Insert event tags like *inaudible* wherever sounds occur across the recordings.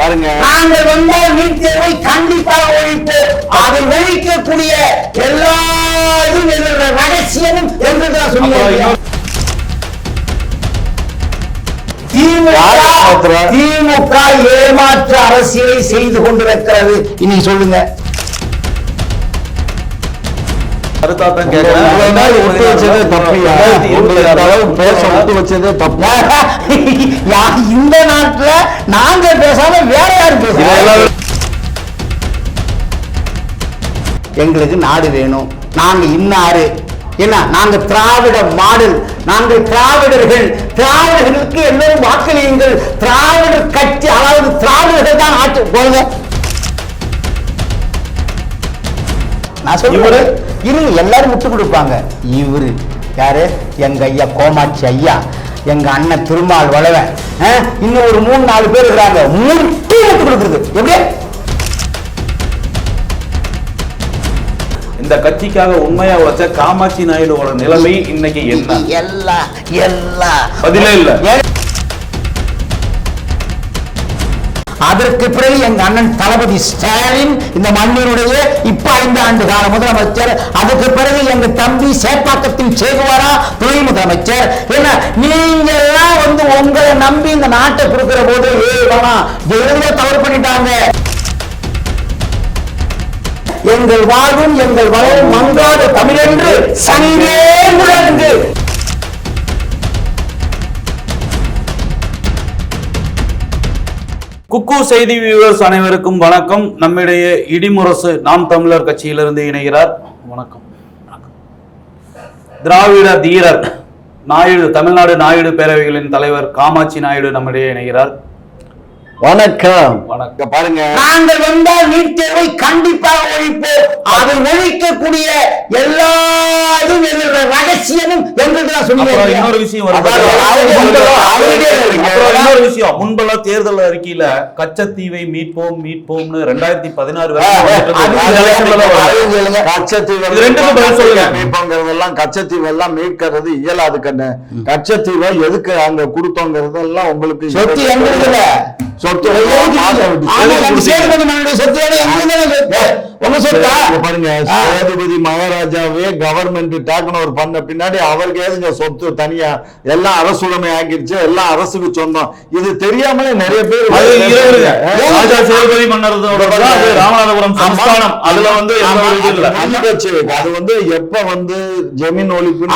பாருங்க. நாங்கள் வந்தால் நீட் தேர்வை கண்டிப்பாக ஒழிப்போம். அதை ஒழிக்கக்கூடிய எல்லா ரகசியமும் என்று நான் சொல்லுவேன் திமுக ஏமாற்று அரசியலை செய்து கொண்டிருக்கிறது. இனி சொல்லுங்க. பேச விட்டு வச்சதே தப்பு *laughs* இந்த நாட்டுல நாங்க பேசாம வேற யாரும் பேசலாம் எங்களுக்கு நாடு வேணும். நாங்க இன்னாரு. என்ன நாங்க திராவிட மாடல். நாங்கள் திராவிடர்கள். திராவிடர்களுக்கு எல்லோரும் வாக்களியுங்கள் திராவிடர் கட்சி அதாவது திராவிடர்கள் தான் ஆட்சி. போங்க நான் சொல்றேன் இருங்க எல்லாரும் முட்டு கொடுப்பாங்க. இவரு யாரு? எங்க ஐயா கோமாட்சி ஐயா. எங்க அண்ணன் திருமால் வளவன் இன்னும் ஒரு மூணு நாலு பேர் இருக்கிறாங்க. முட்டு முட்டு கொடுக்குறது. எப்படி? இந்த கட்சிக்காக உண்மையா வச்ச காமாட்சி நாயுடுவோட நிலைமை இன்னைக்கு என்ன? எல்லாம் எல்லாம் பதிலே இல்ல. அதற்கு பிறகு எங்க அண்ணன் தளபதி ஸ்டாலின் இந்த மண்ணினுடைய இப்ப ஐந்து ஆண்டு கால முதலமைச்சர் அதுக்கு பிறகு எங்க தம்பி சேப்பாக்கத்தின் சேகுவாரா துணை முதலமைச்சர். என்ன நீங்க எல்லாம் வந்து உங்களை நம்பி இந்த நாட்டை கொடுக்கிற போது ஏய் வேணாம் தவறு பண்ணிட்டாங்க? எங்கள் வாழ்வும் எங்கள் வளரும் மங்காத தமிழென்று சங்கே முழங்கு குக்கு செய்தி வியூவர்ஸ் அனைவருக்கும் வணக்கம். நம்முடைய இடிமுரசு நாம் தமிழர் கட்சியிலிருந்து இணைகிறார். வணக்கம். திராவிட தீரர் நாயுடு தமிழ்நாடு நாயுடு பேரவைகளின் தலைவர் காமாட்சி நாயுடு நம்மிடையே இணைகிறார். வணக்கம். வணக்கம். பாருங்க. நாங்கள் வந்தால் நீட் தேர்வை கண்டிப்பாக ஒழிப்போம். அதை ஒழிக்கக்கூடிய எல்லா இதுவும் ரகசியமும் எங்களுக்கு அப்புறம் இன்னொரு விஷயம் இன்னொரு விஷயம். முன்பெல்லாம் தேர்தல் அறிக்கையில கச்சத்தீவை மீட்போம் மீட்போம்னு ரெண்டாயிரத்தி பதினாறு சொல்லுங்க. மீட்போங்கிறதெல்லாம் கச்சத்தீவு எல்லாம் மீட்கிறது இயலாது கண்ணு. கச்சத்தீவை எதுக்கு அங்க கொடுத்தோங்கிறதெல்லாம் உங்களுக்கு சொத்து எங்களுக்கு. சொத்து எல்லாம் பாருங்க. சேதுபதி மகாராஜாவே கவர்மெண்ட் டேக்கன் ஓவர் பண்ண பின்னாடி அவருக்கு ஏதுங்க சொத்து தனியா எல்லாம் அரசுடைமை ஆக்கிருச்சு எல்லாம் அரசுக்கு சொந்தம். இது தெரியாமலே நிறைய பேர். ராஜா சேதுபதி அது ராமநாதபுரம் சமஸ்தானம் அதுல வந்து அது வந்து எப்ப வந்து ஜமீன் ஒழிப்பு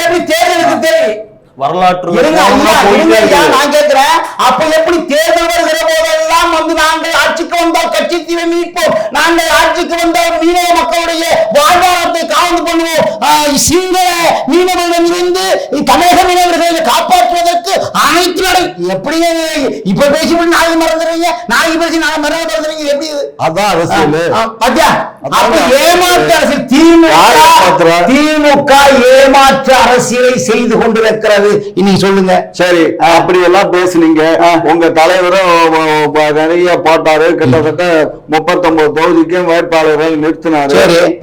எப்படி தேர்தலுக்கு தெரியும் வரலாற்று. நான் கேட்கிறேன் அப்ப எப்படி தேர்தல் வருகிற போதெல்லாம் வந்து நாங்கள் ஆட்சிக்கு வந்தால் கட்சி தீவை மீட்போம் நாங்கள் ஆட்சிக்கு வந்தால் மீனவ மக்களுடைய வாழ்வாதாரத்தை காவந்து பண்ணுவோம் சிங்கள மீனவர்களிலிருந்து தமிழக மீனவர்களை காப்பாற்றுவதற்கு அனைத்து எப்படி இப்ப பேசிவிட்டு நாளைக்கு மறந்துடுறீங்க நாளைக்கு பேசி நாளை மறந்து மறந்துடுறீங்க எப்படி? அதான் அரசியல் பாத்தியா? அப்ப. ஏமாற்று அரசியல் திமுக? திமுக ஏமாற்று அரசியலை செய்து கொண்டிருக்கிறது இனி சொல்லுங்க சரி அப்படி எல்லாம் பேசுனீங்க உங்க தலைவரும் நிறைய போட்டாரு கிட்டத்தட்ட முப்பத்தொன்பது தொகுதிக்கும் வேட்பாளர்கள் நிறுத்தினாரு.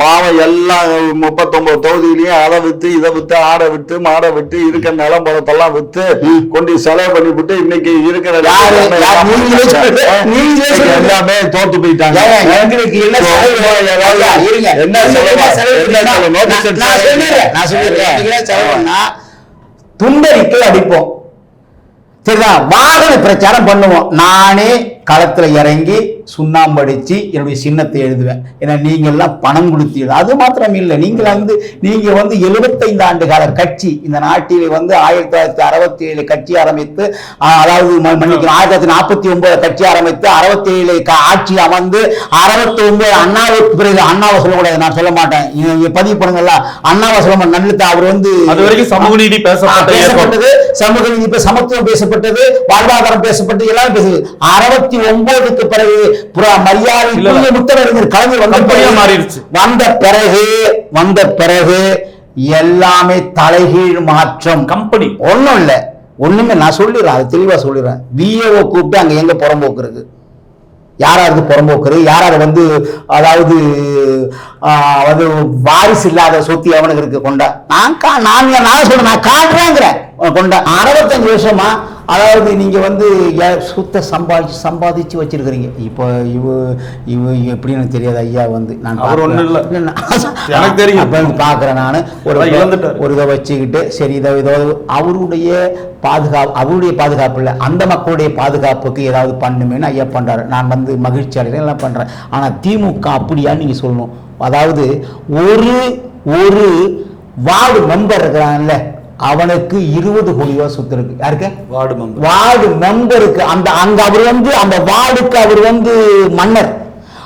பாவம் எல்லாம் முப்பத்தொன்பது தொகுதியிலயும் அதை வித்து இதை வித்து ஆடை விட்டு மாடை விட்டு இருக்கிற நிலம் பணத்தெல்லாம் வித்து கொண்டு செலவு பண்ணி விட்டு இன்னைக்கு இருக்கிற? எல்லாமே சொல்லுங்க. சொல்லுங்க. தோத்து போயிட்டாங்க என்ன இருங்க. என்ன? செலவு? நான் சொல்லிடுறேன். நான் துண்டறிக்கை அடிப்போம். சரிதான் வாகன பிரச்சாரம் பண்ணுவோம். நானே களத்துல இறங்கி சுண்ணாம்பு அடிச்சு என்னுடைய சின்னத்தை எழுதுவேன். ஏன்னா நீங்க எல்லாம் பணம் கொடுத்து எழுது- அது மாத்திரம் இல்லை. நீங்க வந்து நீங்க வந்து 75 ஆண்டு கால கட்சி. இந்த நாட்டில் வந்து ஆயிரத்தி தொள்ளாயிரத்தி அறுபத்தி ஏழு கட்சி ஆரம்பித்து அதாவது மன்னிக்கணும் ஆயிரத்தி தொள்ளாயிரத்தி நாற்பத்தி ஒன்பது கட்சி ஆரம்பித்து அறுபத்தி ஏழு ஆட்சி அமர்ந்து அறுபத்தி ஒன்பது அண்ணாவுக்கு பிறகு அண்ணாவை சொல்லக்கூடாது நான் சொல்ல மாட்டேன். பதிவு பண்ணுங்கல்ல அண்ணாவை சொல்ல மாட்டேன். நல்ல அவர் வந்து அது வரைக்கும் சமூக நீதி. பேசப்பட்டது. சமூக நீதி சமத்துவம் பேசப்பட்டது. வாழ்வாதாரம் பேசப்பட்டது. எல்லாம் பேசுது அறுபத்தி ஒன்பதுக்கு பிறகு புற மரியாதை. முத்தமிழர் கலைஞர் மாறிடுச்சு. வந்த பிறகு வந்த பிறகு எல்லாமே தலைகீழ் மாற்றம். கம்பெனி. ஒண்ணும் இல்ல. ஒண்ணுமே நான் சொல்லிடுறேன் அது தெளிவா சொல்லிடுறேன். விஏஓ கூப்பிட்டு அங்க எங்க புறம்போக்கு இருக்கு யாராருக்கு புறம்போக்கு யாராரு வந்து அதாவது வந்து வாரிசு இல்லாத சொத்து எவனுக்கு இருக்கு கொண்டா? நான் கா- நான் நான் சொல்றேன் நான் காட்டுறேங்கிறேன் கொண்டா. அறுபத்தஞ்சு வருஷமா அதாவது நீங்க வந்து சுத்த சம்பாதிச்சு சம்பாதிச்சு வச்சிருக்கிறீங்க. இப்போ இவ இவ எப்படின்னு தெரியாது ஐயா வந்து. நான் அவர் ஒண்ணும் இல்ல. எனக்கு தெரியும். அப்ப வந்து பார்க்கிறேன் நான். ஒரு அதான் இழந்துட்டாரு. ஒரு இதை வச்சுக்கிட்டு சரி இதை இதோ அவருடைய பாதுகாப்பு அவருடைய பாதுகாப்பு இல்லை. அந்த மக்களுடைய பாதுகாப்புக்கு ஏதாவது பண்ணுமேன்னு ஐயா பண்றாரு. நான் வந்து மகிழ்ச்சி அடைகிறேன் எல்லாம் பண்றேன். ஆனா திமுக அப்படியா நீங்க சொல்லணும். அதாவது ஒரு ஒரு வார்டு மெம்பர் இருக்கிறான்ல அவனுக்கு இருபது கோடி ரூபாய் சொத்து இருக்கு. யாருக்கு? வார்டு மெம்பர் வார்டு மெம்பருக்கு அந்த அங்க அவர் வந்து அந்த வார்டுக்கு அவர் வந்து மன்னர்.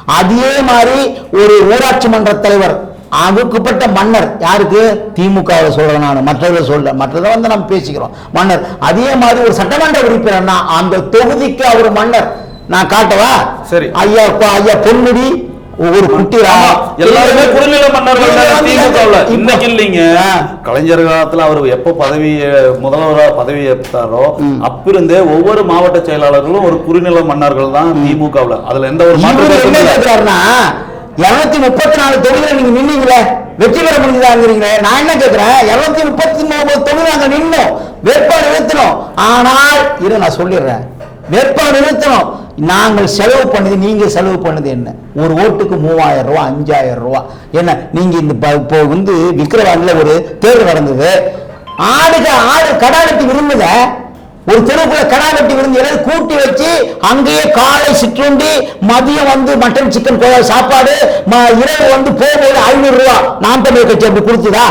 அதே மாதிரி ஒரு ஊராட்சி மன்ற தலைவர் அதுக்குப்பட்ட மன்னர். யாருக்கு? திமுகவை சொல்றேன் நான். மற்றவர்களை சொல்ல. மற்றதை வந்து நம்ம பேசிக்கிறோம். மன்னர். அதே மாதிரி ஒரு சட்டமன்ற உறுப்பினர்னா அந்த தொகுதிக்கு அவர் மன்னர். நான் காட்டவா? சரி. ஐயா ஐயா பொன்முடி ஒரு குட்டி ராமா. எல்லாருமே குறுநில மன்னர்கள் திமுகவுல. இன்னைக்கு இல்லைங்க. கலைஞர் காலத்துல அவர் எப்ப பதவி முதல்வரா பதவி ஏற்றாரோ அப்பிருந்தே ஒவ்வொரு மாவட்ட செயலாளர்களும் ஒரு குறுநில மன்னர்கள் தான் திமுகவுல. அதுல எந்த ஒரு மாற்று இவரு கருத்தும் என்ன இல்ல. கேக்குறாருன்னா இருநூத்தி முப்பத்தி நாலு தொகுதியில நீங்க நின்னீங்களே வெற்றி பெற முடிஞ்சுதாங்கிறீங்களே. நான் என்ன கேக்குறேன் இருநூத்தி முப்பத்தி மூணு தொகுதி நாங்க நின்னோம் வேட்பாளர் நிறுத்தினோம் ஆனால் இரு நான் சொல்லிடுறேன் வேட்பாளர் நிறுத்தினோம் நாங்கள் செலவு பண்ணது நீங்கள் செலவு பண்ணது என்ன? ஒரு ஓட்டுக்கு மூவாயிரம் ரூபா அஞ்சாயிரம் ரூபா. என்ன நீங்கள் இந்த இப்போ வந்து விக்கிரவாண்டில் ஒரு தேர்வு நடந்தது. ஆடுக ஆடு கடாலட்டி விரும்புத ஒரு தெருவுக்குள்ள கடா வெட்டி விருந்து எல்லாரும் கூட்டி வச்சு அங்கேயே காலை சிற்றுண்டி மதியம் வந்து மட்டன் சிக்கன் சாப்பாடு ம- இரவு வந்து போகும்போது ஐநூறு ரூபா. நாம் தமிழ் கட்சி அப்படி கொடுத்துதா?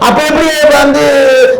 அப்ப எப்படி வந்து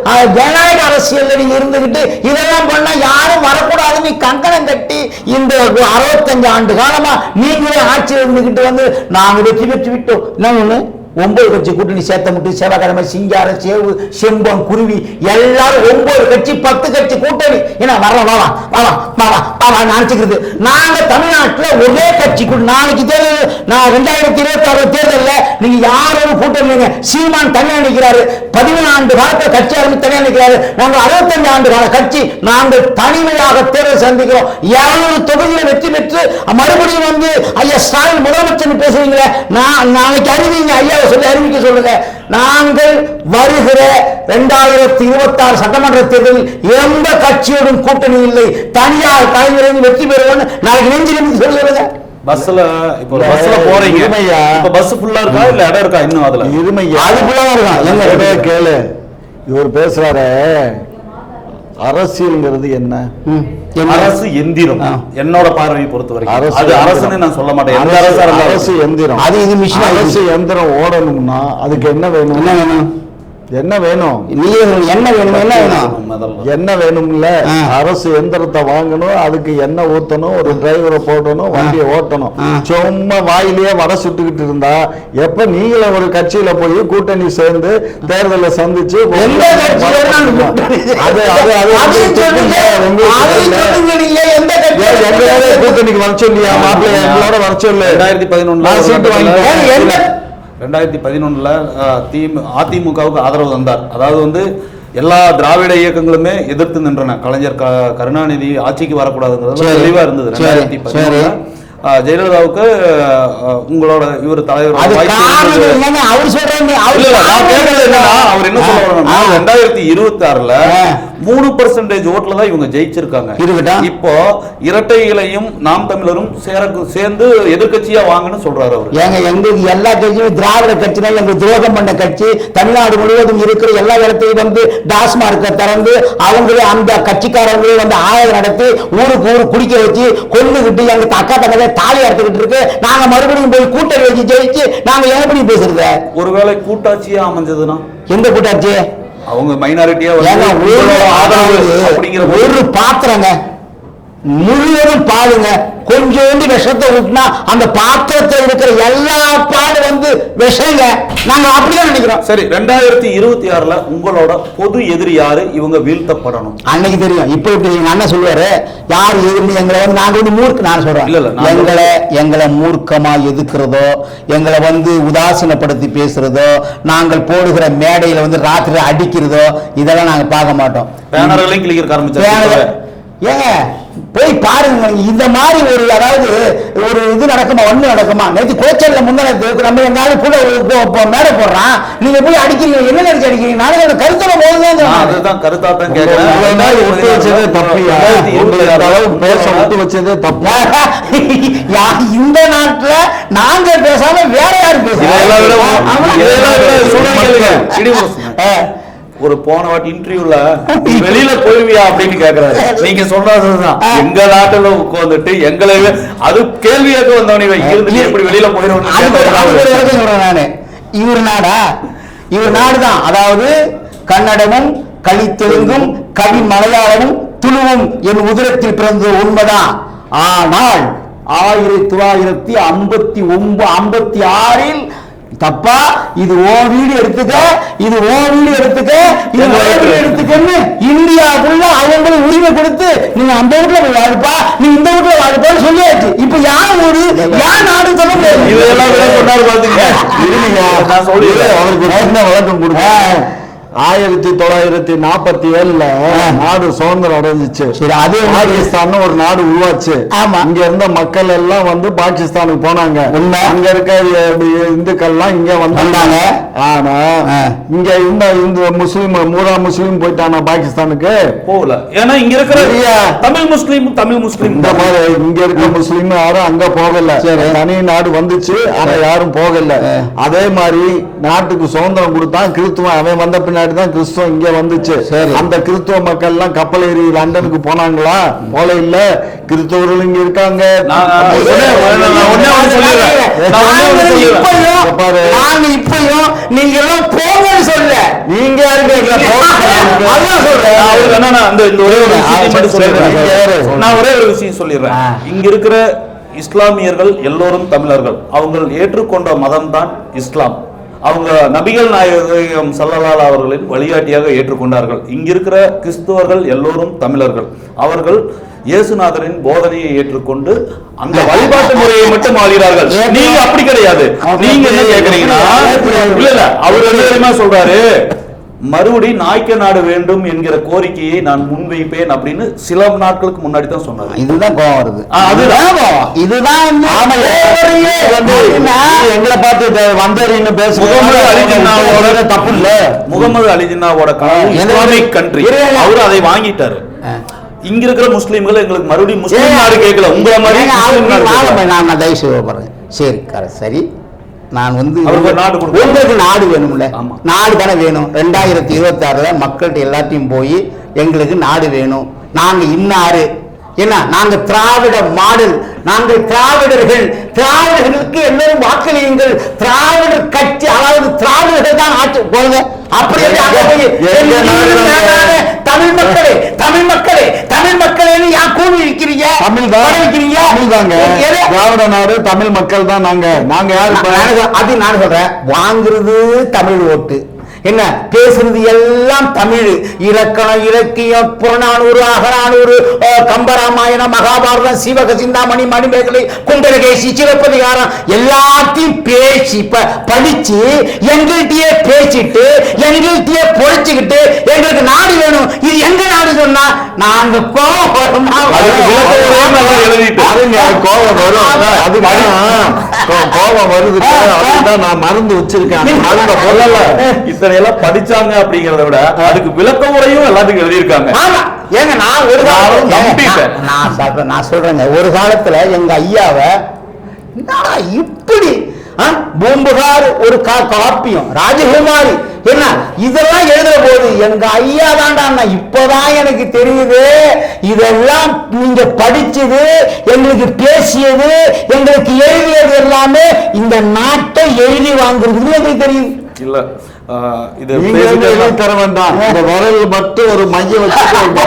அஹ், ஜனநாயக அரசியல் நீங்க இருந்துகிட்டு இதெல்லாம் பண்ணா யாரும் வரக்கூடாது நீ கங்கணம் கட்டி இந்த அறுபத்தஞ்சு ஆண்டு காலமா நீங்களே ஆட்சியில் இருந்துகிட்டு வந்து நாங்க வெற்றி பெற்று விட்டோம். என்ன ஒண்ணு? ஒன்பது கட்சி கூட்டணி சேர்த்த முட்டு செவ்வாய்க்கிழமை சிங்கார சேவு செம்பம் குருவி எல்லாரும் ஒன்பது கட்சி பத்து கட்சி கூட்டணி. என்ன வரலாம் வாவா வாவா வாவா வாவா நினைச்சுக்கிறது. நாங்க தமிழ்நாட்டில் ஒரே கட்சி கூட்டணி. நாளைக்கு தேர்தல் நான் ரெண்டாயிரத்தி இருபத்தி ஆறு தேர்தலில் நீங்க யாரும் கூட்டணி சீமான் தனியாக நிற்கிறாரு பதிமூணு ஆண்டு காலத்துல கட்சி ஆரம்பி தனியாக நிற்கிறாரு நாங்கள் அறுபத்தஞ்சு ஆண்டு கால கட்சி. நாங்கள் தனிமையாக தேர்தல் சந்திக்கிறோம். இரநூறு தொகுதியில் வெற்றி பெற்று மறுபடியும் வந்து ஐயா ஸ்டாலின் முதலமைச்சர் பேசுறீங்களே நான் நாளைக்கு அறிவிங்க ஐயா சொல்லி அறிவிக்க சொல்லுங்க. நாங்கள் வருகிற இரண்டாயிரத்தி இருபத்தி ஆறு சட்டமன்ற தேர்தலில் எந்த கட்சியோடும் கூட்டணி இல்லை. தனியார் கலைஞரின் வெற்றி பெறுவோம்னு நாளைக்கு நெஞ்சிலிருந்து சொல்லுங்க. பஸ்ல இப்ப பஸ்ல போறீங்க. இப்ப பஸ் ஃபுல்லா இருக்கா இல்ல இடம் இருக்கா இன்னும் அதுல? இருமையா. எங்க கேளு, இருக்கு? கேளு. இவர் பேசுறாரு. அரசியல்ங்கிறது என்ன? அரசு எந்திரம். என்னோட பார்வையை பொறுத்த வரைக்கும் அரசு அது. அரசுன்னு நான் சொல்ல மாட்டேன். அரசு எந்திரம். அது இது மிஷின் அரசு எந்திரம் ஓடணும்னா அதுக்கு என்ன வேணும்? என்ன வேணும்? என்ன வேணும்? நீ என்ன வேணும் என்ன வேணும்? என்ன வேணும்ல. அரசு எந்திரத்தை வாங்கணும் அதுக்கு எண்ணெய் ஊத்தணும் ஒரு டிரைவரை போடணும் வண்டியை ஓட்டணும். சும்மா வாயிலேயே வடை சுட்டுக்கிட்டு இருந்தா எப்ப நீங்கள ஒரு கட்சியில போய் கூட்டணி சேர்ந்து தேர்தலை சந்திச்சு கூட்டணிக்கு வர சொல்லியா மாப்பிள்ளை எங்களோட வர சொல்லு. ரெண்டாயிரத்தி பதினொன்னுல நான் சீட்டு வாங்கிக்கிறேன். ரெண்டாயிரத்தி பதினொன்னுல திமு அதிமுகவுக்கு ஆதரவு தந்தார் அதாவது வந்து எல்லா திராவிட இயக்கங்களுமே எதிர்த்து நின்றன கலைஞர் க- கருணாநிதி ஆட்சிக்கு வரக்கூடாதுங்கிறது சரி. தெளிவா இருந்தது. ரெண்டாயிரத்தி பதினொன்னுல அஹ், ஜெயலலிதாவுக்கு உங்களோட இவர் தலைவர் அவர் என்ன சொல்ல வர்றாருன்னா, ஆ. ரெண்டாயிரத்தி இருபத்தி ஆறுல. மூணு பர்சன்டேஜ் ஓட்டுல தான் இவங்க ஜெயிச்சிருக்காங்க. இப்போ இரட்டை இலையும் நாம் தமிழரும் சேர சேர்ந்து எதிர்க்கட்சியா வாங்கன்னு சொல்றாரு அவரு ஏங்க எங்களுக்கு எல்லா கட்சியும் திராவிட கட்சினா எங்களுக்கு துரோகம் பண்ண கட்சி தமிழ்நாடு முழுவதும் இருக்கிற எல்லா இடத்தையும் வந்து டாஸ்மார்க்கை திறந்து அவங்களே அந்த கட்சிக்காரங்களே வந்து ஆயுதம் நடத்தி ஊருக்கு ஊரு குடிக்க வச்சு கொண்டுகிட்டு எங்க அக்கா தங்கத்தை தாலி அறுத்துக்கிட்டு இருக்கு. நாங்க மறுபடியும் போய் கூட்டணி வச்சு ஜெயிச்சு நாங்க எப்படி பேசுறது? ஒருவேளை கூட்டாட்சியா அமைஞ்சதுன்னா? எந்த கூட்டாட்சி? அவங்க மைனாரிட்டியா ஒரு பாத்திரங்க. முழுவதும் பாலுங்க. கொஞ்சோண்டு விஷத்தை ஊட்டினா அந்த பாத்திரத்தில் இருக்கிற எல்லா பால் வந்து விஷங்க. நாங்க அப்படிதான் நினைக்கிறோம். சரி ரெண்டாயிரத்தி இருபத்தி ஆறுல உங்களோட பொது எதிரி யாரு? இவங்க வீழ்த்தப்படணும். அன்னைக்கு தெரியும். இப்ப இப்படி எங்க அண்ணன் சொல்லுவாரு யார் எதிர்ந்து எங்களை வந்து நாங்க வந்து மூர்க்க நான் சொல்றேன். இல்ல, எங்களை எங்களை மூர்க்கமா எதுக்குறதோ எங்களை வந்து உதாசீனப்படுத்தி பேசுறதோ நாங்கள் போடுகிற மேடையில வந்து ராத்திரி அடிக்கிறதோ இதெல்லாம் நாங்க பார்க்க மாட்டோம். பேனர்களையும் கிளிக்கிற பேனர் ஆரம்பிச்சாரு ஏங்க போய் பாருங்க இந்த மாதிரி ஒரு அதாவது ஒரு இது நடக்குமா ஒண்ணு நடக்குமா? நேற்று கோச்சல்ல முந்தினத்து நம்ம எங்காலும் கூட மேடை போடுறான். நீங்க போய் அடிக்கிறீங்க என்ன நினைச்சு அடிக்கிறீங்க? நாளைக்கு கருத்துல நான் போதுதான் அதுதான் கருத்தா தான் அளவு பேச கேட்கிறேன் விட்டு வச்சதே தப்பு *laughs* இந்த நாட்டுல நாங்க பேசாம வேற யாரு இதெல்லாம் ஒரு போன வாட்டி இன்டர்வியூல வெளியில போயிருவியா? அப்படின்னு கேக்குறாரு. நீங்க சொல்றதுதான். எங்க நாட்டுல உட்கார்ந்துட்டு எங்களை அது கேள்வி கேட்க வந்தவனே இருந்து எப்படி வெளியில சொல்றேன் நானு. இவர் நாடா? இவர் நாடுதான். அதாவது கன்னடமும் கலித்தெலுங்கும் கவி மலையாளமும் துளுவும் என் உதரத்தில் பிறந்தது உண்மைதான். ஆனால் ஆயிரத்தி தொள்ளாயிரத்தி ஐம்பத்தி ஒன்பது ஐம்பத்தி ஆறில் தப்பா இது ஓ வீடு எடுத்துக்க இது ஓ வீடு எடுத்துக்க இது ஓ வீடு? எடுத்துக்கன்னு இந்தியாவுக்குள்ள அவங்களுக்கு உரிமை கொடுத்து நீங்க அந்த வீட்டுல போய் வாழுப்பா நீ இந்த வீட்டுல வாழுப்பான்னு சொல்லியாச்சு. இப்ப யார் ஊரு? யார் நாடு சொல்ல முடியாது இதெல்லாம் சொன்னாரு பாத்தீங்க அவருக்கு விளக்கம் கொடுங்க. ஆயிரத்தி தொள்ளாயிரத்தி நாற்பத்தி ஏழுல நாடு சுதந்திரம் அடைஞ்சிச்சு. சரி, அது பாகிஸ்தான் ஒரு நாடு உருவாச்சு. ஆமா. இங்க இருந்த மக்கள் எல்லாம் வந்து பாகிஸ்தானுக்கு போனாங்க. அங்க இருக்க இந்துக்கள் எல்லாம் இங்க வந்தாங்க. ஆனா. இங்க இருந்த இந்த முஸ்லீம் மூரா முஸ்லீம் போயிட்டானா பாகிஸ்தானுக்கு? போகல. ஏன்னா இங்க இருக்கிற? தமிழ் முஸ்லீம் தமிழ் முஸ்லீம். இந்த மாதிரி இங்க இருக்க முஸ்லீம் யாரும் அங்க போகல. சரி. தனி நாடு வந்துச்சு ஆனா யாரும் போகல. அதே மாதிரி நாட்டுக்கு சுதந்திரம் கொடுத்தான் கிறிஸ்துவம் அவன் வந்த பின்னாடி தான் கிறிஸ்துவம் இங்க வந்துச்சு. அந்த கிறிஸ்துவ மக்கள் எல்லாம் கப்பல் ஏறி லண்டனுக்கு போனாங்களா? போல இல்ல. கிறிஸ்தவர்கள் இங்க இருக்காங்க. இப்பயும். நாங்க எல்லாம் போங்கன்னு சொல்ல நீங்க *laughs* நான் ஒரே ஒரு விஷயம் சொல்லிடுறேன். இங்க இருக்கிற இஸ்லாமியர்கள் எல்லோரும் தமிழர்கள். அவங்க ஏற்றுக்கொண்ட மதம் தான் இஸ்லாம். அவங்க நபிகள் நாயகம் சல்லலால் அவர்களின் வழிகாட்டியாக ஏற்றுக்கொண்டார்கள். இங்க இருக்கிற கிறிஸ்துவர்கள் எல்லோரும் தமிழர்கள். அவர்கள் இயேசுநாதரின் போதனையை ஏற்றுக்கொண்டு அந்த வழிபாட்டு முறையை மட்டும் மாறுகிறார்கள் நீங்க அப்படி கிடையாது. நீங்க என்ன கேக்குறீங்கன்னா இல்ல இல்ல அவர் என்ன தெரியுமா சொல்றாரு? மறுபடி நாய்க்க நாடு வேண்டும் என்கிற கோரிக்கையை நான் முன்வைப்பேன் அப்படின்னு சில நாட்களுக்கு முன்னாடி தான் சொன்னாரு. இதுதான் கோவம் வருது. அதுதான். இதுதான் எங்களை பார்த்து வந்தறின்னு முகமது அலி ஜின்னாவோட பேசுவோட தப்பு இல்ல. முகமது அலி ஜின்னாவோட கனவு கண்ட்ரி. அவரு அதை வாங்கிட்டாரு. இங்க இருக்கிற முஸ்லீம்கள் எங்களுக்கு மறுபடியும் முஸ்லீம் நாடு கேட்கல. உங்கள மாதிரி. நான் தயவு செய்து பாருங்க சரி சரி. நான் வந்து நாடு. உங்களுக்கு நாடு வேணும்ல. நாடு தானே வேணும். ரெண்டாயிரத்தி இருபத்தி ஆறுல மக்கள்கிட்ட எல்லாத்தையும் போய் எங்களுக்கு நாடு வேணும். நாங்க இன்னாரு. என்ன நாங்க திராவிட மாடல். நாங்கள் திராவிடர்கள். திராவிடர்களுக்கு எல்லாரும் வாக்களியுங்கள். திராவிடர் கட்சி அதாவது திராவிடர்கள் தான் ஆட்சி. போங்க. அப்படி தமிழ் மக்களே தமிழ் மக்களே தமிழ் மக்களே யார் கூவி இருக்கிறீங்க தமிழ் தான் படம் வைக்கிறீங்க தமிழ் தாங்க? திராவிட நாடு தமிழ் மக்கள் தான் நாங்க. நாங்க யாரு அது நான் சொல்றேன். வாங்குறது தமிழ் ஓட்டு. என்ன? பேசுறது எல்லாம் தமிழ். இலக்கணம் இலக்கியம் புறநானூறு அகநானூறு கம்பராமாயணம் மகாபாரதம் சிவக சிந்தாமணி மணிமேகலை குண்டலகேசி சிவப்பதிகாரம் எல்லாத்தையும் பேசி படிச்சு எங்கள்கிட்டயே பேசிட்டு எங்கள்கிட்டயே பொழிச்சுக்கிட்டு எங்களுக்கு நாடு வேணும். இது எங்க நாடு சொன்னா நாங்க கோவம் வருமா? கோபம் வரும். கோ- கோபம் வருது அதுதான் நான் மருந்து வச்சிருக்கேன் மருந்தை சொல்லல *laughs* இத்தனை எல்லாம் படிச்சாங்க அப்படிங்கறத விட அதுக்கு விளக்க உரையும் எல்லாத்துக்கும் எழுதியிருக்காங்க ஏங்க நான் ஒரு நம்பிட்டேன். நான் சொல்றேன் நான் சொல்றேங்க ஒரு காலத்துல எங்க ஐயாவை இப்படி? பூம்புகார் ஒரு கா காப்பியம் ராஜகுமாரி. என்ன? இதெல்லாம் எழுதுற போது எங்க ஐயா தான்டா இப்பதான் எனக்கு தெரியுது. இதெல்லாம் நீங்க படிச்சது எங்களுக்கு பேசியது எங்களுக்கு எழுதியது எல்லாமே இந்த நாட்டை எழுதி வாங்குறதுன்னு எங்களுக்கு தெரியுது இல்ல. இது தர வேண்டாம். இந்த விரல் மட்டும் ஒரு மைய இருக்கிறவங்க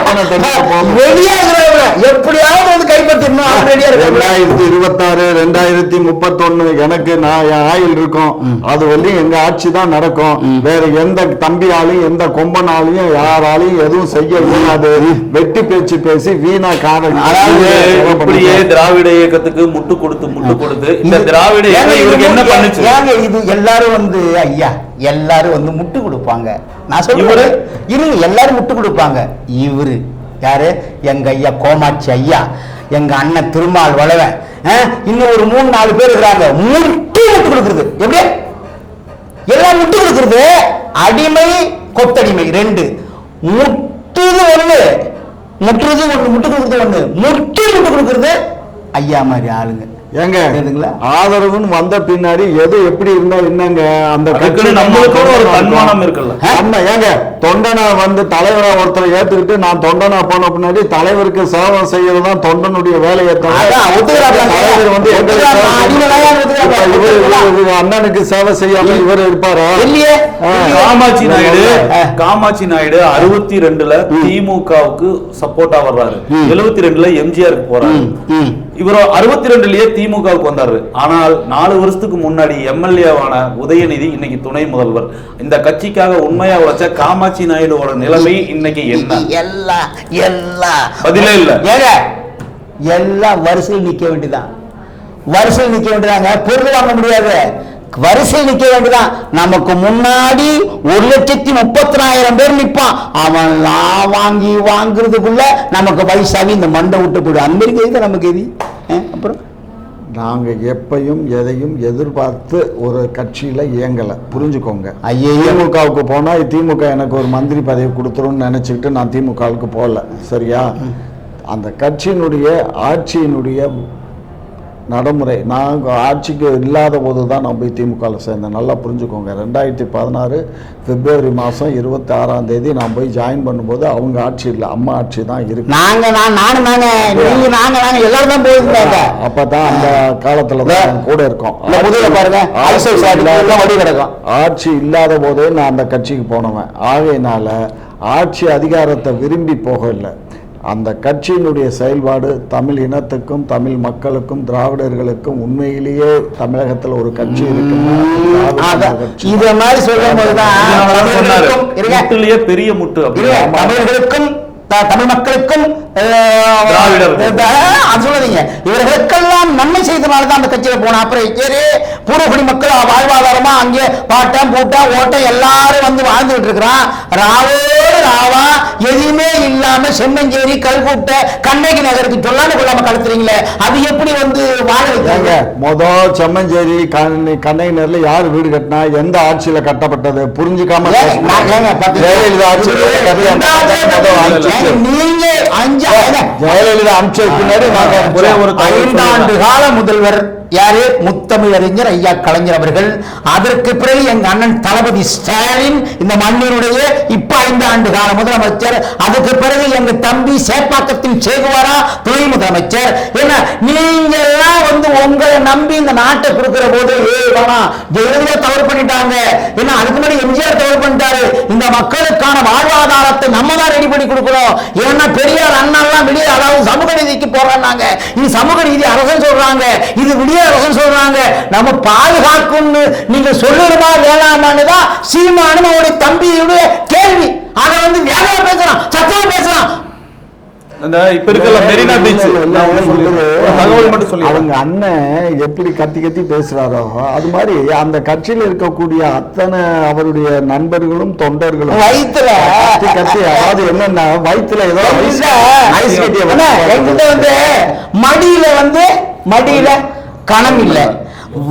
எப்படியாவது வந்து இருக்கிறவங்க ரெண்டாயிரத்தி இருபத்தாறு ரெண்டாயிரத்தி முப்பத்தொன்னு எனக்கு நான் என் ஆயுள் இருக்கும். அது வரையும் எங்க ஆட்சி தான் நடக்கும். வேற எந்த தம்பியாலையும் எந்த கொம்பனாலையும் யாராலையும் எதுவும் செய்ய இயலாது வெட்டி பேச்சு பேசி வீணா காரணம் அதாவது இப்படியே திராவிட இயக்கத்துக்கு முட்டு கொடுத்து முட்டு கொடுத்து இந்த திராவிட என்ன பண்ணுச்சு? இது எல்லாரும் வந்து ஐயா எல்லாரும் வந்து முட்டு கொடுப்பாங்க. நான் இவரு? இருங்க எல்லாரும் முட்டு கொடுப்பாங்க. இவரு. யாரு? எங்க ஐயா கோமாட்சி ஐயா. எங்க அண்ணன் திருமால் வளவன். இன்னும் ஒரு மூணு நாலு பேர் இருக்கிறாங்க. முட்டி விட்டு கொடுக்குறது. எப்படி? எல்லாம் முட்டு கொடுக்குறது. அடிமை கொத்தடிமை. ரெண்டு. முட்டுது ஒண்ணு. முட்டுறது ஒண்ணு முட்டு கொடுக்குறது ஒண்ணு. முட்டி முட்டு கொடுக்குறது ஐயா மாதிரி ஆளுங்க. ஏங்க? ஆதரவுன்னு வந்த பின்னாடி எது எப்படி இருந்தா என்னங்க அந்த நம்மளுக்குன்னு ஒரு தன்மானம் இருக்குல்ல. நம்ம ஏங்க தொண்டனா வந்து தலைவரா ஒருத்தரை ஏத்துக்கிட்டு நான் தொண்டனா போன பின்னாடி தலைவருக்கு சேவை செய்யறது தான் தொண்டனுடைய வேலையை. தலைவர் வந்து அண்ணனுக்கு சேவை செய்யாம இவர் இருப்பாரா. காமாட்சி நாயுடு. காமாட்சி நாயுடு அறுபத்தி ரெண்டுல திமுகவுக்கு சப்போர்ட்டா வர்றாரு. எழுபத்தி ரெண்டுல எம்ஜிஆருக்கு போறாரு. இவர் அறுபத்தி ரெண்டுலயே திமுகவுக்கு வந்தாரு. ஆனால் நாலு வருஷத்துக்கு முன்னாடி எம்எல்ஏவான உதயநிதி இன்னைக்கு துணை முதல்வர். இந்த கட்சிக்காக உண்மையா உழைச்ச காமாட்சி நாயுடுவோட நிலைமை இன்னைக்கு என்ன? *laughs* எல்லாம் எல்லாம் பதிலே இல்ல. எல்லாம் வரிசையில் நிக்க வேண்டியதான் வரிசையில் நிக்க வேண்டியதாங்க பொருள் வாங்க முடியாது. வரிசையில் நிக்க வேண்டியதான் நமக்கு முன்னாடி ஒரு லட்சத்தி முப்பத்தினாயிரம் பேர் நிப்பான். அவன் நான் வாங்கி வாங்குறதுக்குள்ள நமக்கு வயசாகி இந்த மண்டை விட்டு போயிடும். அந்த மாதிரி கதி நமக்கு எதி அப்புறம்? நாங்க எப்பையும் எதையும் எதிர்பார்த்து ஒரு கட்சியில இயங்கல. புரிஞ்சுக்கோங்க. ஐயையோ. திமுகவுக்கு போனா திமுக எனக்கு ஒரு மந்திரி பதவி கொடுத்துரும்னு நினைச்சுக்கிட்டு நான் திமுகவுக்கு போகல. சரியா? அந்த கட்சியினுடைய ஆட்சியினுடைய நடைமுறை. நான் ஆட்சிக்கு இல்லாத போது தான் நான் போய் திமுகவில் சேர்ந்தேன். நல்லா புரிஞ்சுக்கோங்க. ரெண்டாயிரத்தி பதினாறு பிப்ரவரி மாதம் இருபத்தி ஆறாம் தேதி நான் போய் ஜாயின் பண்ணும்போது அவங்க ஆட்சி இல்லை அம்மா ஆட்சி தான் இருக்கு. நாங்க நான் நானும் நாங்க நீங்க நாங்க நாங்க எல்லாரும் தான் போயிருந்தாங்க. அப்பதான் அந்த காலத்துல தான் கூட இருக்கோம். பாருங்க. ஆட்சி இல்லாத- போதே நான் அந்த கட்சிக்கு போனவன். ஆகையினால ஆட்சி அதிகாரத்தை விரும்பி போகல. அந்த கட்சியினுடைய செயல்பாடு தமிழ் இனத்துக்கும் தமிழ் மக்களுக்கும் திராவிடர்களுக்கும் உண்மையிலேயே தமிழகத்துல ஒரு கட்சி. கட்சி. இத மாதிரி சொல்லும் போதுதான் பெரிய முட்டு தமிழர்களுக்கும் தமிழ் மக்களுக்கும் அது சொல்லாதீங்க. இவர்களுக்கெல்லாம் நன்மை செய்தனால தான் அந்த கட்சியில போன அப்புறம் சரி பூர்வகுடி மக்கள் வாழ்வாதாரமா அங்கே பாட்டம் பூட்டம் ஓட்டம் எல்லாரும் வந்து வாழ்ந்துட்டு இருக்கிறான் ராவோடு ராவா எதுவுமே இல்லாம செம்மஞ்சேரி கல்கூட்டை கண்ணகி நகருக்கு சொல்லாம கொள்ளாம கடத்துறீங்களே அது எப்படி வந்து வாழ வைக்கிறாங்க மொத செம்மஞ்சேரி கண்ணை கண்ணைனர்ல யார் வீடு கட்டினா எந்த ஆட்சியில கட்டப்பட்டது புரிஞ்சுக்காம. நீங்க அஞ்சு ஜெயலலிதா அமைச்சர் பின்னாடி நாங்க ஒரே ஐந்தாண்டு கால முதல்வர் யாரு? முத்தமிழறிஞர் ஐயா கலைஞர் அவர்கள். அதற்கு பிறகு எங்க அண்ணன் தளபதி ஸ்டாலின் இந்த மண்ணினுடைய இப்ப ஐந்து ஆண்டு கால முதலமைச்சர். அதுக்கு பிறகு எங்க தம்பி சேப்பாக்கத்தின் சேகுவாரா துணை முதலமைச்சர். என்ன நீங்க எல்லாம் வந்து உங்களை நம்பி இந்த நாட்டை கொடுக்கிற போது ஏ வேணாம் ஜெயலலிதா தவறு பண்ணிட்டாங்க. ஏன்னா அதுக்கு முன்னாடி எம்ஜிஆர் தவறு பண்ணிட்டாரு. இந்த மக்களுக்கான வாழ்வாதாரத்தை நம்ம தான் ரெடி பண்ணி கொடுக்கணும். ஏன்னா பெரியார் அண்ணா எல்லாம் வெளியே அதாவது சமூக நீதிக்கு போறாங்க இது சமூக நீதி அரசன் சொல்றாங்க. இது விடிய அரசன் சொல்றாங்க. நம்ம பாதுகாக்கும்னு நீங்க சொல்லணுமா வேணாமான்னு தான் சீமானும் அவருடைய தம்பியுடைய கேள்வி. அதை வந்து வேலையா பேசுறான் சத்தமா பேசுறான். இந்த இப்ப இருக்கல மெரினா பீச். தகவல் மட்டும் சொல்லி அவங்க அண்ணன் எப்படி கத்தி கத்தி பேசுறாரோ அது மாதிரி அந்த கட்சியில் இருக்கக்கூடிய அத்தனை அவருடைய நண்பர்களும் தொண்டர்களும் வயித்துல. கத்தி கத்தி அதாவது என்னன்னா வயித்துல ஏதோ வந்து மடியில வந்து மடியில கணம் இல்ல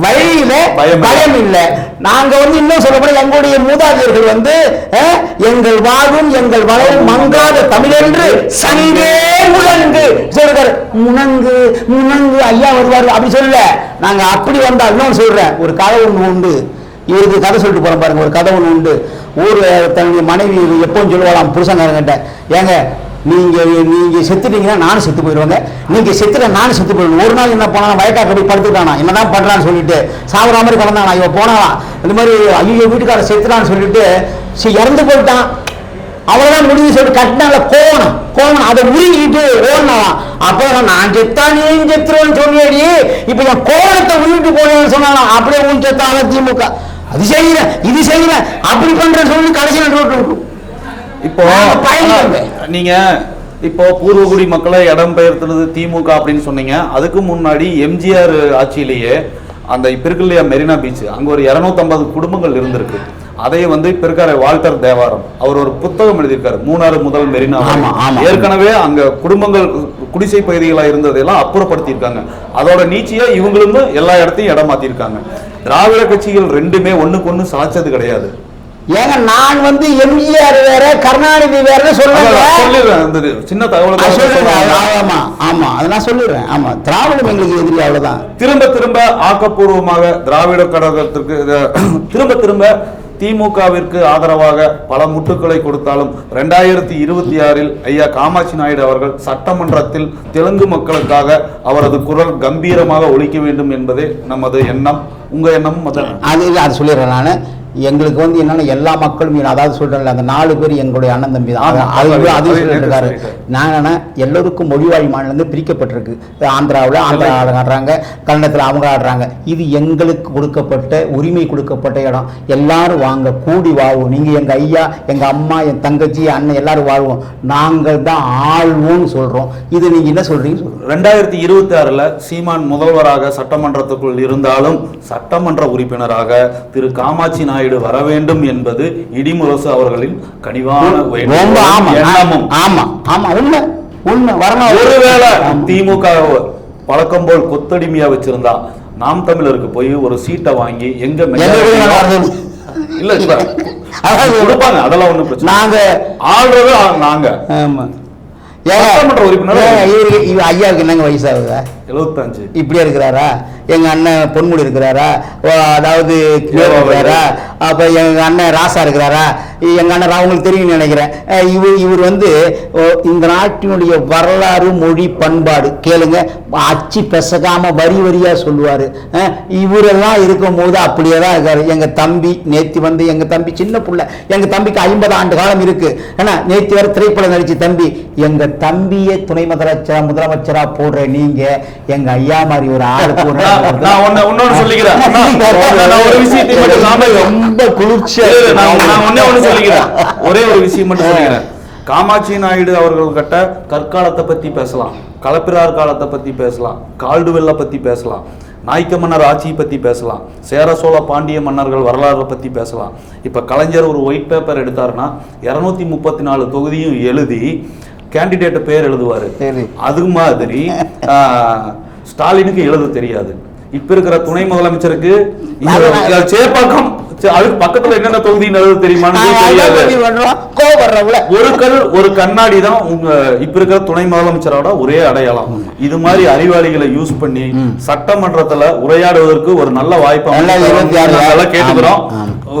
வழியில பயம் இல்ல. நாங்க வந்து இன்னும் சொல்ல போனா எங்களுடைய மூதாதையர்கள் வந்து எங்கள் வாழ்வும் எங்கள் வளரும் மங்காத தமிழென்று சங்கே முழங்கு. சொல்றாரு முணங்கு முணங்கு ஐயா வருவாரு. அப்படி சொல்லல. நாங்க அப்படி வந்தா இன்னும் சொல்றேன். ஒரு கதை ஒண்ணு உண்டு. இவருக்கு கதை சொல்லிட்டு போறேன் பாருங்க. ஒரு கதை ஒண்ணு உண்டு. ஊர் தன்னுடைய மனைவி எப்பவும் சொல்லுவாளாம் புருஷங்காரங்கிட்ட ஏங்க நீங்கள் நீங்கள் செத்துட்டீங்கன்னா நானும் செத்து போயிடுவாங்க நீங்கள் செத்துல நானும் செத்து போயிடுவேன் ஒரு நாள் என்ன போனா வயக்காக்க போய் படுத்துட்டானா? என்னதான் பண்ணுறான்னு சொல்லிட்டு சாப்பிட்ற மாதிரி கிடந்தானா இவன் போனாலாம் இந்த மாதிரி ஐயோ வீட்டுக்கார செத்துறான்னு சொல்லிட்டு சரி இறந்து போயிட்டான். அவ்வளோதான் முடிஞ்சு சொல்லிட்டு கட்டினால கோவணம் கோவணம் அதை உருகிட்டு ஓடலாம் அப்போ நான் செத்தா நீ செத்துருவேன்னு சொன்னியடி இப்போ என் கோவணத்தை உருகிட்டு போனேன்னு சொன்னாலும் அப்படியே உன் செத்தான் திமுக அது செய்யல இது செய்யல. அப்படி பண்ணுறேன்னு சொல்லி கடைசியில் ரோட்டு விட்டு இப்போ நாங்க இப்போ பூர்வகுடி மக்களை இடம் பெயர்த்துறது திமுக அப்படின்னு சொன்னீங்க. அதுக்கு முன்னாடி எம்ஜிஆர் ஆட்சியிலேயே அந்த இப்ப இருக்கு இல்லையா மெரினா பீச் அங்க ஒரு 250 குடும்பங்கள் இருந்திருக்கு. அதை வந்து இப்ப இருக்காரு வால்டர் தேவாரம் அவர் ஒரு புத்தகம் எழுதியிருக்காரு. மூணாறு முதல் மெரினா. ஏற்கனவே அங்க குடும்பங்கள் குடிசை பகுதிகளா இருந்ததெல்லாம் அப்புறப்படுத்தியிருக்காங்க. அதோட நீச்சியா இவங்களும் எல்லா இடத்தையும் இடம் மாத்திருக்காங்க திராவிட கட்சிகள் ரெண்டுமே ஒண்ணுக்கு ஒண்ணு சாய்ச்சது கிடையாது. ஏங்க நான் வந்து எம்ஜிஆர் வேற கருணாநிதி வேற அந்த சின்ன சொல்லுங்க சொல்றேன். ஆமா ஆமா அதை நான் சொல்லிடுறேன். ஆமா திராவிடம் எங்களுக்கு எதிரி அவ்வளவுதான். திரும்ப திரும்ப ஆக்கப்பூர்வமாக திராவிட கழகத்திற்கு திரும்ப திரும்ப திமுகவிற்கு ஆதரவாக பல முட்டுக்களை கொடுத்தாலும் ரெண்டாயிரத்தி இருபத்தி ஆறில் ஐயா காமாட்சி நாயுடு அவர்கள் சட்டமன்றத்தில் தெலுங்கு மக்களுக்காக அவரது குரல் கம்பீரமாக ஒலிக்க வேண்டும் என்பதே நமது எண்ணம். உங்க எண்ணம். அது அது சொல்லிடுறேன் நான். எங்களுக்கு வந்து என்னன்னா எல்லா மக்களும் அதாவது சொல்றேன்ல அந்த நாலு பேர் எங்களுடைய அண்ணன் தம்பி தான். அது அது-. நான் என்னன்னா எல்லோருக்கும் மொழிவாழி மாநிலம் பிரிக்கப்பட்டிருக்கு. ஆந்திராவில் ஆந்திரா ஆடுறாங்க கன்னடத்தில் அவங்க ஆடுறாங்க. இது எங்களுக்கு கொடுக்கப்பட்ட உரிமை கொடுக்கப்பட்ட இடம். எல்லாரும் வாங்க கூடி வாழ்வோம். நீங்க எங்க ஐயா எங்க அம்மா என் தங்கச்சி அண்ணன் எல்லாரும் வாழ்வோம். நாங்கள் தான் ஆள்வோம்னு சொல்றோம். இது நீங்க என்ன சொல்றீங்க சொல்லுங்க. ரெண்டாயிரத்தி இருபத்தி ஆறுல சீமான் முதல்வராக சட்டமன்றத்துக்குள் இருந்தாலும் சட்டமன்ற உறுப்பினராக திரு காமாட்சி நாயுடு வர வேண்டும் என்பது இடிமுரசு அவர்களின் கனிவான எண்ணமும். ஆமா ஆமா உண்மை உண்மை வரணும் ஒருவேளை திமுக பழக்கம் போல் கொத்தடிமையா வச்சிருந்தா நாம் தமிழருக்கு போய் ஒரு சீட்டை வாங்கி எங்க? *laughs* இல்ல கொடுப்பாங்க அதெல்லாம் ஒண்ணும் பிரச்சனை நாங்க ஆள்றது நாங்க. ஆமா. சட்டமன்ற உறுப்பினர் ஐயாவுக்கு என்னங்க வயசாகுதா? எழுபத்தஞ்சு இப்படியே இருக்கிறாரா? எங்க அண்ணன் பொன்முடி இருக்கிறாரா? அதாவது இருக்கிறாரா? அப்ப எங்க அண்ணன் ராசா இருக்கிறாரா? எங்க அண்ணன் ரா- உங்களுக்கு தெரியும் நினைக்கிறேன். இவர் இவர் வந்து இந்த நாட்டினுடைய வரலாறு மொழி பண்பாடு கேளுங்க அச்சு பெசகாம வரி வரியா சொல்லுவாரு. இவரெல்லாம் இருக்கும் போது அப்படியே தான் இருக்காரு. எங்க தம்பி நேத்தி வந்து எங்க தம்பி சின்ன புள்ள எங்க தம்பிக்கு ஐம்பது ஆண்டு காலம் இருக்கு. ஏன்னா நேத்தி வரை திரைப்படம் நடிச்ச தம்பி. எங்க தம்பியே துணை முதலமைச்சரா முதலமைச்சரா போடுற நீங்க எங்க ஐயா மாதிரி ஒரு ஆள் சொல்லிக்கிறேன். *laughs* நான் நான் ஒரு விஷயத்தை மட்டும் நாம ரொம்ப குளிர்ச்சியா சொல்லிக்கிறேன். ஒரே ஒரு விஷயம் மட்டும் சொல்லிக்கிறேன். காமாட்சி நாயுடு அவர்கள் கிட்ட கற்காலத்தை பத்தி பேசலாம். களப்பிரார் காலத்தை பத்தி பேசலாம். கால்டுவெல்ல பத்தி பேசலாம். நாய்க்க மன்னர் ஆட்சியை பத்தி பேசலாம். சேர சோழ பாண்டிய மன்னர்கள் வரலாறு பத்தி பேசலாம். இப்ப கலைஞர் ஒரு ஒயிட் பேப்பர் எடுத்தாருன்னா இருநூத்தி முப்பத்தி நாலு தொகுதியும் எழுதி கேண்டிடேட் பேர் எழுதுவாரு. அது மாதிரி ஸ்டாலினுக்கு எழுத தெரியாது. இப்ப இருக்கிற துணை முதலமைச்சருக்கு சேப்பாக்கம் அதுக்கு பக்கத்துல என்னென்ன தொகுதின்னு எழுத தெரியுமான்னு ஒரு கல் ஒரு கண்ணாடி தான் உங்க இப்ப இருக்கிற துணை முதலமைச்சரோட ஒரே அடையாளம். இது மாதிரி அறிவாளிகளை யூஸ் பண்ணி சட்டமன்றத்துல உரையாடுவதற்கு ஒரு நல்ல வாய்ப்பு கேட்டுக்கிறோம்.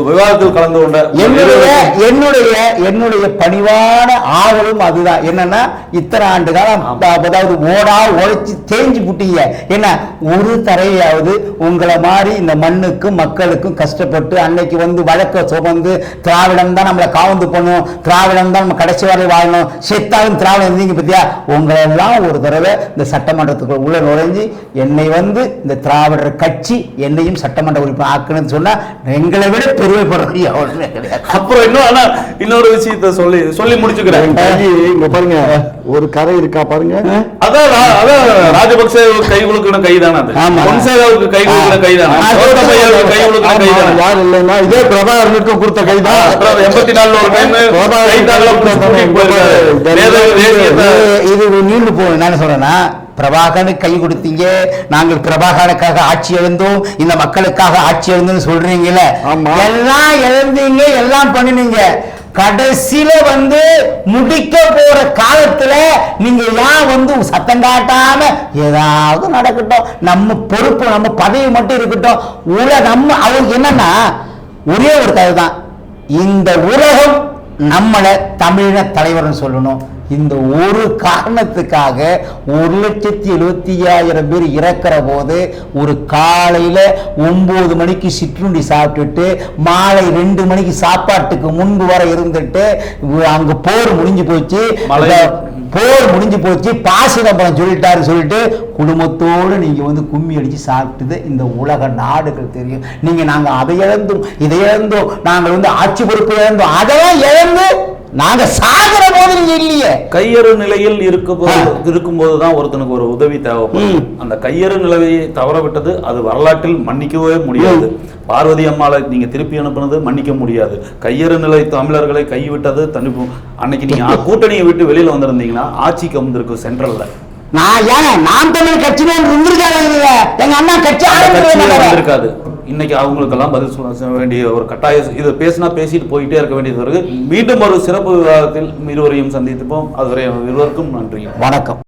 விவாதத்தில் கலந்து கொண்ட என்னுடைய என்னுடைய என்னுடைய பணிவான ஆவலும் அதுதான். என்னன்னா இத்தனை ஆண்டு காலம் அதாவது ஓடா உழைச்சு தேஞ்சு புட்டீங்க. என்ன ஒரு தரையாவது உங்களை மாதிரி இந்த மண்ணுக்கும் மக்களுக்கும் கஷ்டப்பட்டு அன்னைக்கு வந்து வழக்க சுமந்து திராவிடம் தான் நம்மளை காவந்து பண்ணும். திராவிடம் தான் நம்ம கடைசி வரை வாழணும். செத்தாலும் திராவிடம் இருந்தீங்க பத்தியா? உங்களை எல்லாம் ஒரு தடவை இந்த சட்டமன்றத்துக்குள்ள உள்ள நுழைஞ்சு என்னை வந்து இந்த திராவிடர் கட்சி என்னையும் சட்டமன்ற உறுப்பினர் ஆக்கணும்னு சொன்னா எங்களை விட பெருமைப்படுறது எவருமே கிடையாது. அப்புறம் இன்னும் ஆனா இன்னொரு விஷயத்த சொல்லி சொல்லி முடிச்சுக்கிறேன். கை இங்க பாருங்க ஒரு கரை இருக்கா பாருங்க. அதான் அதான் ராஜபக்சே கை குலுக்கின கைதானே அது. ஆமா. பொன்சேகாவுக்கு கை கோத்தபையாவுக்கு கை குலுக்கின ஆமா, கைதானே. யார் இல்லைன்னா இதே பிரபாகரனுக்கும் கொடுத்த கைதான். எண்பத்தி நாலுல ஒரு டைம் தேசியத்தை இது நீண்டு போகும் என்ன சொல்றேன்னா பிரபாகரனுக்கு கை கொடுத்தீங்க. நாங்கள் பிரபாகரனுக்காக ஆட்சி எழுந்தோம். இந்த மக்களுக்காக ஆட்சி எழுந்தோம்னு சொல்றீங்கல்ல. எல்லாம் எழுந்தீங்க எல்லாம் பண்ணினீங்க. கடைசியில வந்து முடிக்க போற காலத்துல நீங்க ஏன் வந்து சத்தம் காட்டாம ஏதாவது நடக்கட்டும். நம்ம பொறுப்பு நம்ம பதவி மட்டும் இருக்கட்டும். உல நம்ம அவங்க என்னன்னா ஒரே ஒரு கதை தான். இந்த உலகம் நம்மளை தமிழின தலைவர்னு சொல்லணும். இந்த ஒரு காரணத்துக்காக ஒரு லட்சத்தி எழுபத்தி ஐயாயிரம் பேர் இறக்குற போது ஒரு காலையில ஒன்பது மணிக்கு சிற்றுண்டி சாப்பிட்டுட்டு மாலை ரெண்டு மணிக்கு சாப்பாட்டுக்கு முன்பு வரை இருந்துட்டு அங்க போர் முடிஞ்சு போச்சு. போர் முடிஞ்சு போச்சு. பாசிதம்பரம் சொல்லிட்டாரு சொல்லிட்டு குடும்பத்தோடு நீங்க வந்து கும்மி அடிச்சு சாப்பிட்டது இந்த உலக நாடுகள் தெரியும். நீங்க நாங்க அதை இழந்தோம் இதை இழந்தோம் நாங்கள் வந்து ஆட்சி பொறுப்பு இழந்தோம் அதெல்லாம் இழந்து நாங்க சாகுற போது நீங்க இல்லையே. கையறு நிலையில் இருக்கும்போது இருக்கும்போது தான் ஒருத்தனுக்கு ஒரு உதவி தேவைப்படும். அந்த கையறு நிலையை தவற விட்டது அது வரலாற்றில் மன்னிக்கவே முடியாது. பார்வதி அம்மாளை நீங்க திருப்பி அனுப்புனது மன்னிக்க முடியாது. கையறு நிலை தமிழர்களை கைவிட்டது தனி அன்னைக்கு நீங்க கூட்டணியை விட்டு வெளியில வந்திருந்தீங்கன்னா ஆட்சிக்கு வந்திருக்கும் சென்ட்ரல்ல. நான் ஏன் நான் தமிழ் கட்சியில இருந்திருக்காங்க எங்க அண்ணா கட்சி அந்த கட்சியே ஆரம்பிச்சு வந்திருக்காது. இன்னைக்கு அவங்களுக்கெல்லாம் பதில் சொல்ல வேண்டிய ஒரு கட்டாய இதை பேசினா பேசிட்டு போயிட்டே இருக்க வேண்டியது வருது. மீண்டும் ஒரு சிறப்பு விவாதத்தில் இருவரையும் சந்தித்துப்போம். அதுவரை இருவருக்கும் நன்றி. வணக்கம்.